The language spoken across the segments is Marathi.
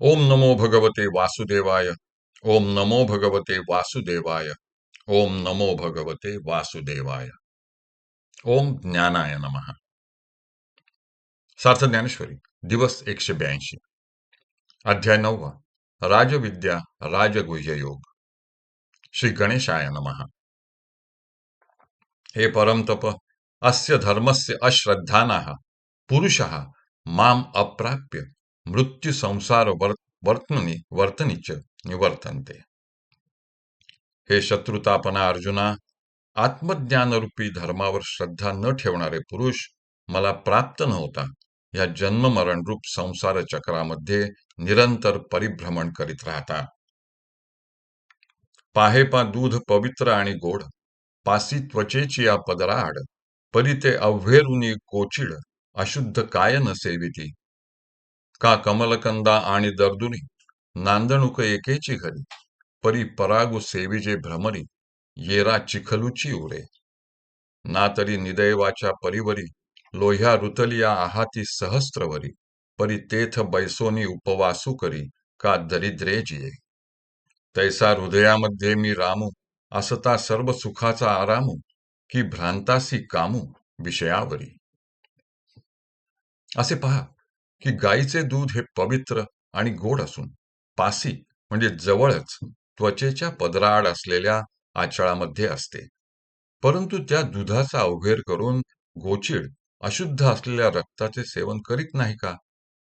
ओम नमो भगवते वासुदेवाय। ओम नमो भगवते वासुदेवाय। ओम नमो भगवते वासुदेवाय। ओम ज्ञानाय नम। सार्थ ज्ञानेश्वरी, दिवस एकशे ब्याऐंशी। अध्याय नववा, राजविद्या, राजगुह्य योग। श्री गणेशाय नमः। हे परमतप अस्य धर्मस्य अश्रद्धानाः, पुरुषः माम अप्राप्य मृत्यू संसार वर्तनी वर्तनीच निवर्तनते। हे शत्रुतापना अर्जुना आत्मज्ञानरूपी धर्मावर श्रद्धा न ठेवणारे पुरुष मला प्राप्त नव्हता. या जन्म रूप संसार चक्रामध्ये निरंतर परिभ्रमण करीत राहतात पाहेपा दूध पवित्र आणि गोड पासी त्वचेची या पदराआड परी ते अव्हेरुनी कोचिड अशुद्ध काय न सेविती. का कमलकंदा आणि दर्दुनी नांदणुक एकेची घरी परी परागु सेविजे भ्रमरी येरा चिखलूची उरे. ना तरी निदैवाच्या परिवरी लोह्या रुतलिया आहाती सहस्त्रवरी परी तेथ बैसोनी उपवासू करी का दरिद्रे जिये. तैसा हृदयामध्ये मी रामू असता सर्व सुखाचा आरामू की भ्रांतासी कामू विषयावरी. असे पहा. की गाईचे दूध हे पवित्र आणि गोड असून पासी म्हणजे जवळच त्वचेच्या पदराआड असलेल्या आचळामध्ये असते. परंतु त्या दुधाचा अवघेर करून गोचिड अशुद्ध असलेल्या रक्ताचे सेवन करीत नाही का?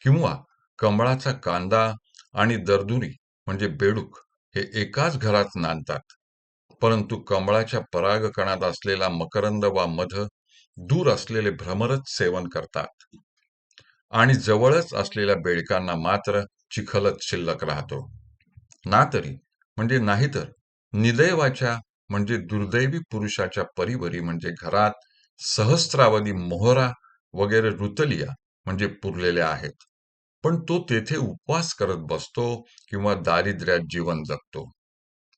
किंवा कमळाचा कांदा आणि दर्दुरी म्हणजे बेडूक हे एकाच घरात नांदतात. परंतु कमळाच्या परागकणात असलेला मकरंद वा मध दूर असलेले भ्रमरच सेवन करतात. आणि जवळच असलेल्या बेडकांना मात्र चिखलत शिल्लक राहतो. ना तरी म्हणजे नाहीतर निदैवाच्या म्हणजे दुर्दैवी पुरुषाच्या परिवरी म्हणजे घरात सहस्त्रावधी मोहरा वगैरे रुतलिया म्हणजे पुरलेल्या आहेत. पण तो तेथे उपवास करत बसतो किंवा दारिद्र्यात जीवन जगतो.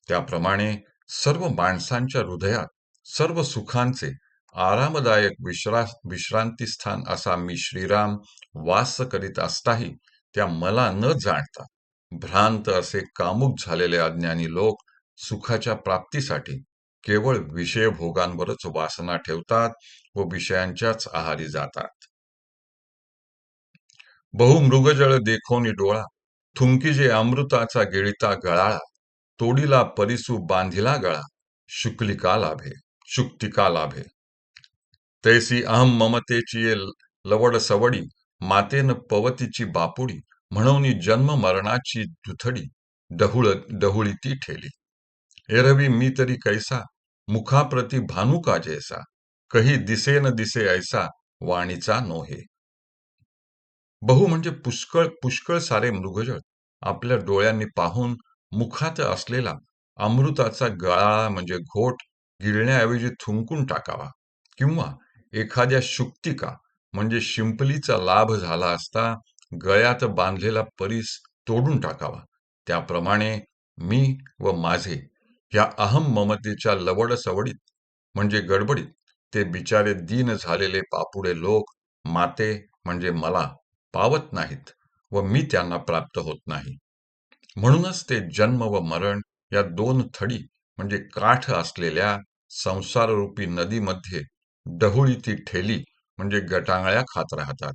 त्याप्रमाणे सर्व माणसांच्या हृदयात सर्व सुखांचे आरामदायक विश्रा विश्रांती स्थान असा मी श्रीराम वास करीत असताही त्या मला न जाणता भ्रांत असे कामुक झालेले अज्ञानी लोक सुखाच्या प्राप्तीसाठी केवळ विषय भोगांवरच वासना ठेवतात व विषयांच्याच आहारी जातात. बहुमृगजळ देखोनी डोळा थुंकी जे अमृताचा गिळिता गळाळा तोडीला परिसू बांधिला गळा शुक्लिका लाभे शुक्तिका लाभे. तैसी अहम ममतेची लवड सवडी मातेन पवतीची बापुडी म्हणून जन्म मरणाची दुथडी डहुळ डहुळी ती ठेली. एरवी मी तरी कैसा मुखाप्रती भानू का जैसा कही दिसे न दिसे ऐसा वाणीचा नोहे. बहु म्हणजे पुष्कळ पुष्कळ सारे मृगजळ आपल्या डोळ्यांनी पाहून मुखात असलेला अमृताचा गळा म्हणजे घोट गिळण्याऐवजी थुंकून टाकावा किंवा एखाद्या शुक्तिका म्हणजे शिंपलीचा लाभ झाला असता गळ्यात बांधलेला परीस तोडून टाकावा. त्याप्रमाणे मी व माझे या अहम ममतेच्या लवडसवडीत म्हणजे गडबडीत ते बिचारे दीन झालेले पापुडे लोक माते म्हणजे मला पावत नाहीत व मी त्यांना प्राप्त होत नाही. म्हणूनच ते जन्म व मरण या दोन थडी म्हणजे काठ असलेल्या संसाररूपी नदीमध्ये डहुळी ती ठेली म्हणजे गटांगळ्या खात राहतात.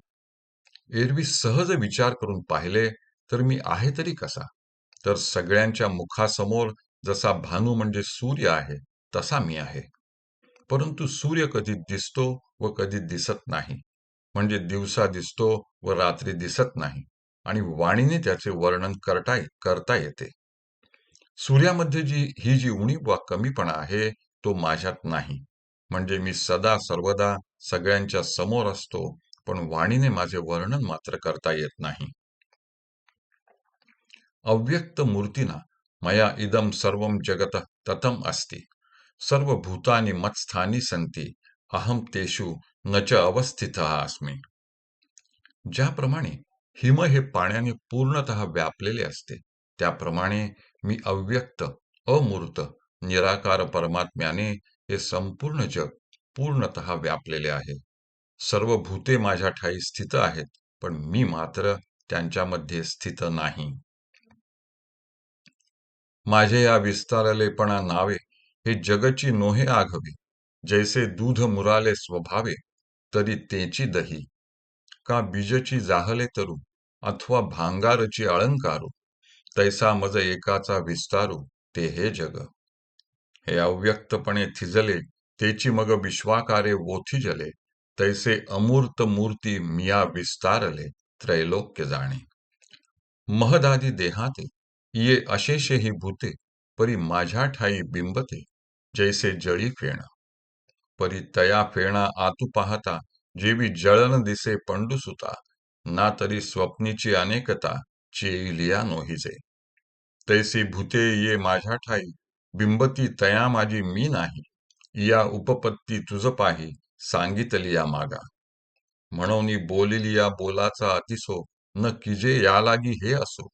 एरवी सहज विचार करून पाहिले तर मी आहे तरी कसा? तर सगळ्यांच्या मुखासमोर जसा भानू म्हणजे सूर्य आहे तसा मी आहे. परंतु सूर्य कधी दिसतो व कधी दिसत नाही. म्हणजे दिवसा दिसतो व रात्री दिसत नाही आणि वाणीने त्याचे वर्णन करता करता येते. सूर्यामध्ये जी ही जी उणीव वा कमीपणा आहे तो माझ्यात नाही. म्हणजे मी सदा सर्वदा सगळ्यांच्या समोर असतो पण वाणीने माझे वर्णन मात्र करता येत नाही. अव्यक्त मूर्तीना मया इदम सर्व जगत ततम अस्ति. सर्व भूतानी मत्स्थानी संती अहम तेषु न च अवस्थित अस्मि. ज्याप्रमाणे हिम हे पाण्याने पूर्णतः व्यापलेले असते त्याप्रमाणे मी अव्यक्त अमूर्त निराकार परमात्म्याने हे संपूर्ण जग पूर्णतः व्यापलेले आहे. सर्व भूते माझ्या ठाई स्थित आहेत पण मी मात्र त्यांच्यामध्ये स्थित नाही. माझे या विस्तारलेपणा नावे हे जगची नोहे आघवे. जैसे दूध मुराले स्वभावे तरी तेची दही. का बीजची जाहले तरू अथवा भांगारची अळंकारू तैसा मज एकाचा विस्तारू ते हे जग. हे अव्यक्तपणे थिजले तेची मग विश्वाकारे वोथी जले तैसे अमूर्त मूर्ती मिया विस्तारले त्रैलोक्य जाणे. महदादी देहाते ये अशेषे ही भूते परी माझ्या ठाई बिंबते जैसे जळी फेणा. परी तया फेणा आतू पाहता जेवी जळन दिसे पंडुसुता ना तरी स्वप्नीची अनेकता चेईलिया नोहिजे. तैसी भूते ये माझ्या ठाई बिंबती तया माझी मी नाही या उपपत्ती तुझ पाही सांगितलिया मागा. म्हणून बोलिलिया बोलाचा अतिसो न किजे या लागी हे असो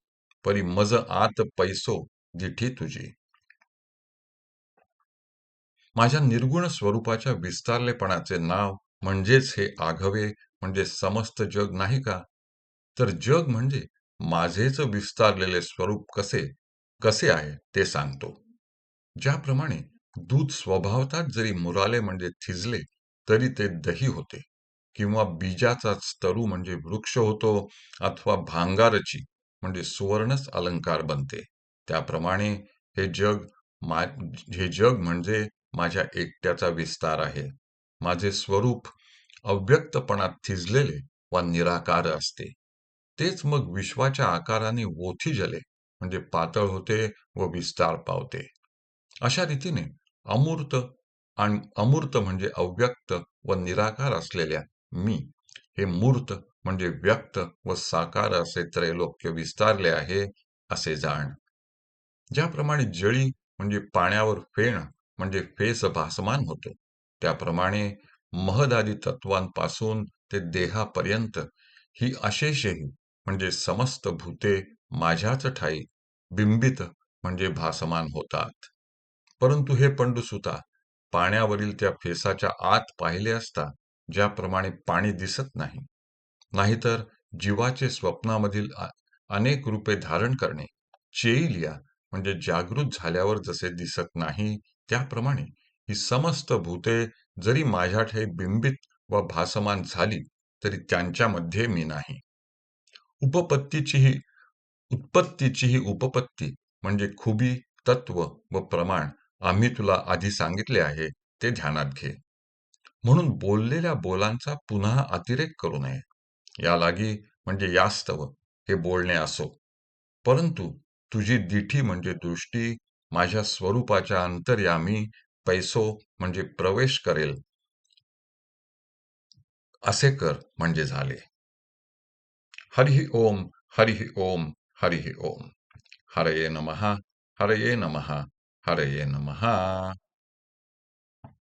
परी मज आत पैसो दिठी तुझी. माझ्या निर्गुण स्वरूपाच्या विस्तारलेपणाचे नाव म्हणजेच हे आघवे म्हणजे समस्त जग नाही का? तर जग म्हणजे माझेच विस्तारलेले स्वरूप कसे कसे आहे ते सांगतो. ज्याप्रमाणे दूध स्वभावतात जरी मुराले म्हणजे थिजले तरी ते दही होते. किंवा बीजाचा तरु म्हणजे वृक्ष होतो अथवा भांगारची म्हणजे सुवर्णच अलंकार बनते. त्याप्रमाणे हे जग हे जग म्हणजे माझ्या एकट्याचा विस्तार आहे. माझे स्वरूप अव्यक्तपणात थिजलेले वा निराकार असते. तेच मग विश्वाच्या आकाराने ओथी जले म्हणजे पातळ होते व विस्तार पावते. अशा रीतीने अमूर्त आणि अमूर्त म्हणजे अव्यक्त व निराकार असलेल्या मी हे मूर्त म्हणजे व्यक्त व साकार असे त्रैलोक्य विस्तारले आहे असे जाण. ज्याप्रमाणे जळी म्हणजे पाण्यावर फेण म्हणजे फेस भासमान होतो त्याप्रमाणे महदादी तत्वांपासून ते देहापर्यंत ही अशेषही म्हणजे समस्त भूते माझ्याच ठाई बिंबित म्हणजे भासमान होतात. परंतु हे पंडुसुता पाण्यावरील त्या फेसाच्या आत पाहिले असता ज्याप्रमाणे पाणी दिसत नाही. नाहीतर जीवाचे स्वप्नामधील अनेक रूपे धारण करणे चेईलिया म्हणजे जागृत झाल्यावर जसे दिसत नाही त्याप्रमाणे ही समस्त भूते जरी माझ्याठे बिंबित व भासमान झाली तरी त्यांच्यामध्ये मी नाही. उपपत्तीचीही उत्पत्तीचीही उपपत्ती म्हणजे खुबी तत्व व प्रमाण आम्ही तुला आधी सांगितले आहे ते ध्यानात घे. म्हणून बोललेल्या बोलांचा पुन्हा अतिरेक करू नये. या लागी म्हणजे यास्तव हे बोलणे असो. परंतु तुझी दिठी म्हणजे दृष्टी माझ्या स्वरूपाच्या अंतर्यामी पैसो म्हणजे प्रवेश करेल. असे कर म्हणजे झाले. हरिहि ओम हरिहि ओम हरिहि ओम. हरये नमः हरये नमहा हरये नमः